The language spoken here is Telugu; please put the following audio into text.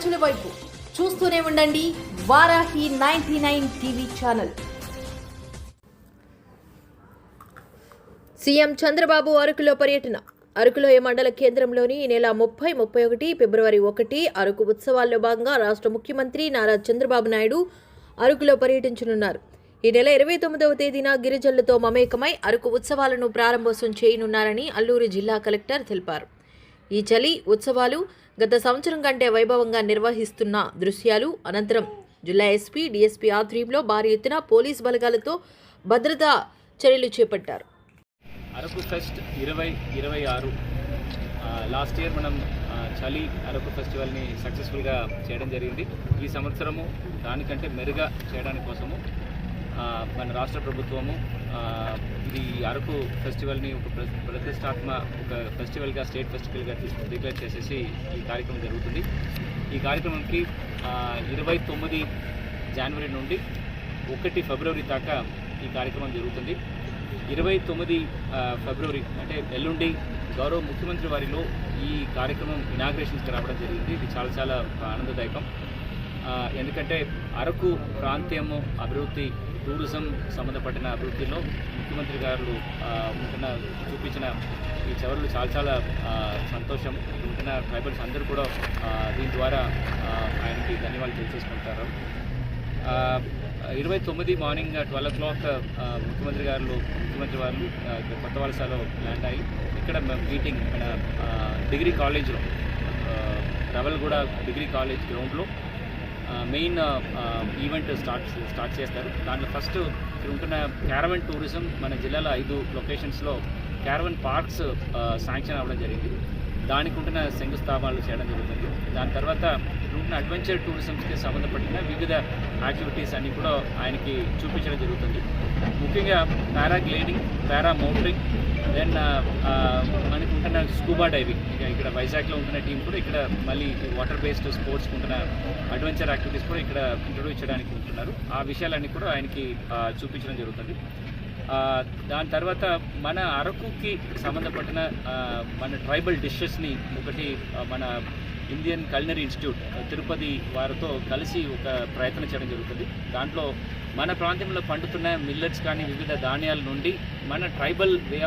ప్రజల వైపు. చూస్తూనే ఉండండి Varahi ninety nine TV channel. CM Chandrababu అరకులో పర్యటన. అరకులో మండల కేంద్రంలోని ఈ నెల ముప్పై ముప్పై ఒకటి ఫిబ్రవరి ఒకటి అరకు ఉత్సవాల్లో భాగంగా రాష్ట్ర ముఖ్యమంత్రి నారా చంద్రబాబు నాయుడు అరకులో పర్యటించనున్నారు. ఈ నెల ఇరవై తొమ్మిదవ తేదీన గిరిజనులతో మమేకమై అరకు ఉత్సవాలను ప్రారంభోత్సవం చేయనున్నారని అల్లూరు జిల్లా కలెక్టర్ తెలిపారు. ఈ చలి ఉత్సవాలు గత సంవత్సరం కంటే వైభవంగా నిర్వహిస్తున్న దృశ్యాలు. అనంతరం జిల్లా ఎస్పీ డీఎస్పీ ఆధ్వర్యంలో భారీ ఎత్తున పోలీస్ బలగాలతో భద్రతా చర్యలు చేపట్టారు. అరకు ఫెస్ట్ ఇరవై ఇరవై ఆరు లాస్ట్ ఇయర్ మనం చలి అరకు ఫెస్టివల్ని సక్సెస్ఫుల్గా చేయడం జరిగింది. ఈ సంవత్సరము దానికంటే మెరుగా చేయడానికి కోసము మన రాష్ట్ర ప్రభుత్వము ఇది అరకు ఫెస్టివల్ని ఒక ప్రతిష్టాత్మ ఒక ఫెస్టివల్గా స్టేట్ ఫెస్టివల్గా తీసుకు డిక్లేర్ చేసేసి ఈ కార్యక్రమం జరుగుతుంది. ఈ కార్యక్రమంకి ఇరవై తొమ్మిది జనవరి నుండి ఒకటి ఫిబ్రవరి దాకా ఈ కార్యక్రమం జరుగుతుంది. ఇరవై తొమ్మిది ఫిబ్రవరి అంటే ఎల్లుండి గౌరవ ముఖ్యమంత్రి వారిలో ఈ కార్యక్రమం ఇనాగ్రేషన్స్కి రావడం జరిగింది. ఇది చాలా చాలా ఆనందదాయకం. ఎందుకంటే అరకు ప్రాంతీయము అభివృద్ధి టూరిజం సంబంధపడిన అభివృద్ధిలో ముఖ్యమంత్రి గారు ఉంటున్న చూపించిన ఈ చవరలు చాలా చాలా సంతోషం. ఉంటున్న ట్రైబల్స్ అందరూ కూడా దీని ద్వారా ఆయనకి ధన్యవాదాలు తెలియజేసుకుంటారు. ఇరవై తొమ్మిది మార్నింగ్ ట్వెల్వ్ ఓ క్లాక్ ముఖ్యమంత్రి గారు ముఖ్యమంత్రి వారు ఇక్కడ కొత్త వలసలో ల్యాండ్ అయ్యి ఇక్కడ మీటింగ్ మన డిగ్రీ కాలేజ్లో రవల్గూడ డిగ్రీ కాలేజ్ గ్రౌండ్లో మెయిన్ ఈవెంట్ స్టార్ట్ స్టార్ట్ చేస్తారు. దాంట్లో ఫస్ట్ ఇక్కడ ఉంటున్న క్యారవన్ టూరిజం మన జిల్లాలో ఐదు లొకేషన్స్లో క్యారవన్ పార్క్స్ శాంక్షన్ అవ్వడం జరిగింది. దానికి ఉంటున్న శంకుస్థాపనలు చేయడం జరుగుతుంది. దాని తర్వాత ఇక్కడ అడ్వెంచర్ టూరిజంకి సంబంధపడిన వివిధ యాక్టివిటీస్ అన్నీ కూడా ఆయనకి చూపించడం జరుగుతుంది. ముఖ్యంగా పారాగ్లైడింగ్ పారా మోటరింగ్ దెన్ మనకి ఉంటున్న స్కూబా డైవింగ్. ఇక్కడ వైజాగ్లో ఉంటున్న టీం కూడా ఇక్కడ మళ్ళీ వాటర్ బేస్డ్ స్పోర్ట్స్ ఉంటున్న అడ్వెంచర్ యాక్టివిటీస్ కూడా ఇక్కడ ఇంట్రొడ్యూస్ చేయడానికి ఉంటున్నారు. ఆ విషయాలన్నీ కూడా ఆయనకి చూపించడం జరుగుతుంది. దాని తర్వాత మన అరకుకి సంబంధపడిన మన ట్రైబల్ డిషెస్ని ఒకటి మన ఇండియన్ కల్నరీ ఇన్స్టిట్యూట్ తిరుపతి వారితో కలిసి ఒక ప్రయత్నం చేయడం జరుగుతుంది. దాంట్లో మన ప్రాంతంలో పండుతున్న మిల్లెట్స్ కానీ వివిధ ధాన్యాల నుండి మన ట్రైబల్ వే